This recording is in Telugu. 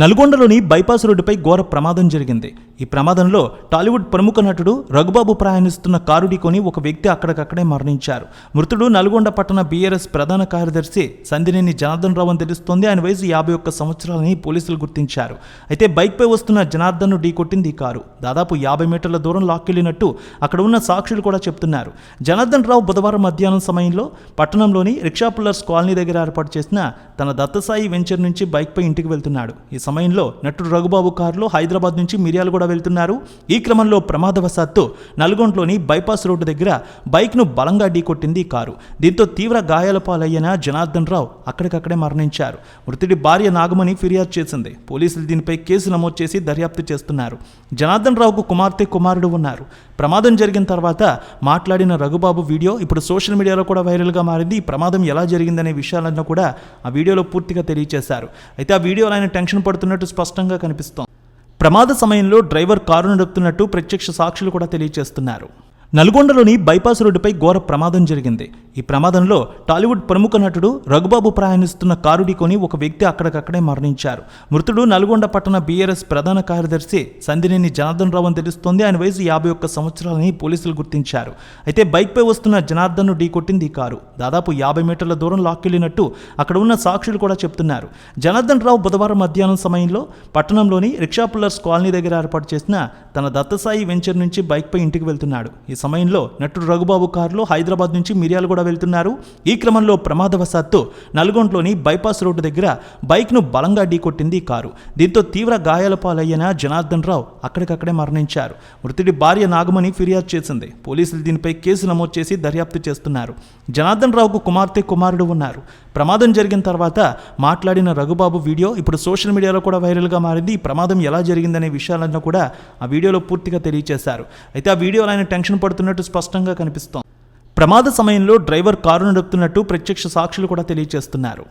నల్గొండలోని బైపాస్ రోడ్డుపై ఘోర ప్రమాదం జరిగింది. ఈ ప్రమాదంలో టాలీవుడ్ ప్రముఖ నటుడు రఘుబాబు ప్రయాణిస్తున్న కారు ఢీకొని ఒక వ్యక్తి అక్కడికక్కడే మరణించారు. మృతుడు నల్గొండ పట్టణ బీఆర్ఎస్ ప్రధాన కార్యదర్శి సందినేని జనార్దన్ రావు అని తెలుస్తోంది. ఆయన వయసు యాభై ఒక్క సంవత్సరాలని పోలీసులు గుర్తించారు. అయితే బైక్పై వస్తున్న జనార్దన్ను ఢీకొట్టింది ఈ కారు. దాదాపు యాభై మీటర్ల దూరం లాక్కెళ్ళినట్టు అక్కడ ఉన్న సాక్షులు కూడా చెప్తున్నారు. జనార్దన్ రావు బుధవారం మధ్యాహ్నం సమయంలో పట్టణంలోని రిక్షా పుల్లర్స్ కాలనీ దగ్గర ఏర్పాటు చేసిన తన దత్తసాయి వెంచర్ నుంచి బైక్పై ఇంటికి వెళ్తున్నాడు. ఈ సమయంలో నటుడు రఘుబాబు కారులో హైదరాబాద్ నుంచి మిర్యాలగూడ వెళ్తున్నారు. ఈ క్రమంలో ప్రమాదవశాత్తు నల్గొండలోని బైపాస్ రోడ్డు దగ్గర బైక్ను బలంగా ఢీకొట్టింది ఈ కారు. దీంతో తీవ్ర గాయాల పాలయ్యిన జనార్దన్ రావు అక్కడికక్కడే మరణించారు. మృతుడి భార్య నాగమణి ఫిర్యాదు చేసింది. పోలీసులు దీనిపై కేసు నమోదు చేసి దర్యాప్తు చేస్తున్నారు. జనార్దన్ రావుకు కుమార్తె కుమారుడు ఉన్నారు. ప్రమాదం జరిగిన తర్వాత మాట్లాడిన రఘుబాబు వీడియో ఇప్పుడు సోషల్ మీడియాలో కూడా వైరల్గా మారింది. ఈ ప్రమాదం ఎలా జరిగిందనే విషయాలను కూడా ఆ వీడియో వీడియోలో పూర్తిగా తెలియజేశారు అయితే ఆ వీడియోలో ఆయన టెన్షన్ పడుతున్నట్టు స్పష్టంగా కనిపిస్తోంది. ప్రమాద సమయంలో డ్రైవర్ కారు నడుపుతున్నట్టు ప్రత్యక్ష సాక్షులు కూడా తెలియజేస్తున్నారు నల్గొండలోని బైపాస్ రోడ్డుపై ఘోర ప్రమాదం జరిగింది. ఈ ప్రమాదంలో టాలీవుడ్ ప్రముఖ నటుడు రఘుబాబు ప్రయాణిస్తున్న కారు ఢీకొని ఒక వ్యక్తి అక్కడికక్కడే మరణించారు. మృతుడు నల్గొండ పట్టణ బీఆర్ఎస్ ప్రధాన కార్యదర్శి సందినేని జనార్దన్ రావు అని తెలుస్తోంది. ఆయన వయసు యాభై ఒక్క సంవత్సరాలని పోలీసులు గుర్తించారు. అయితే బైక్పై వస్తున్న జనార్దన్ను ఢీకొట్టింది ఈ కారు. దాదాపు యాభై మీటర్ల దూరం లాక్కెళ్ళినట్టు అక్కడ ఉన్న సాక్షులు కూడా చెప్తున్నారు. జనార్దన్ రావు బుధవారం మధ్యాహ్నం సమయంలో పట్టణంలోని రిక్షా పుల్లర్స్ కాలనీ దగ్గర ఏర్పాటు చేసిన తన దత్తసాయి వెంచర్ నుంచి బైక్పై ఇంటికి వెళ్తున్నాడు. ఈ సమయంలో నటుడు రఘుబాబు కారులో హైదరాబాద్ నుంచి మిర్యాలగూడ వెళ్తున్నారు. ఈ క్రమంలో ప్రమాదవశాత్తు నల్గొండలోని బైపాస్ రోడ్డు దగ్గర బైక్ను బలంగా ఢీకొట్టింది కారు. దీంతో తీవ్ర గాయాల పాలయ్యిన జనార్దన్ రావు అక్కడికక్కడే మరణించారు. మృతుడి భార్య నాగమణి ఫిర్యాదు చేసింది. పోలీసులు దీనిపై కేసు నమోదు చేసి దర్యాప్తు చేస్తున్నారు. జనార్దన్ రావుకు కుమార్తె కుమారుడు ఉన్నారు. ప్రమాదం జరిగిన తర్వాత మాట్లాడిన రఘుబాబు వీడియో ఇప్పుడు సోషల్ మీడియాలో కూడా వైరల్గా మారింది. ఈ ప్రమాదం ఎలా జరిగిందనే విషయాలను కూడా ఆ వీడియోలో పూర్తిగా తెలియజేశారు అయితే ఆ వీడియోలో ఆయన టెన్షన్ పడుతున్నట్టు స్పష్టంగా కనిపిస్తోంది. ప్రమాద సమయంలో డ్రైవర్ కారు నడుపుతున్నట్టు ప్రత్యక్ష సాక్షులు కూడా తెలియజేస్తున్నారు.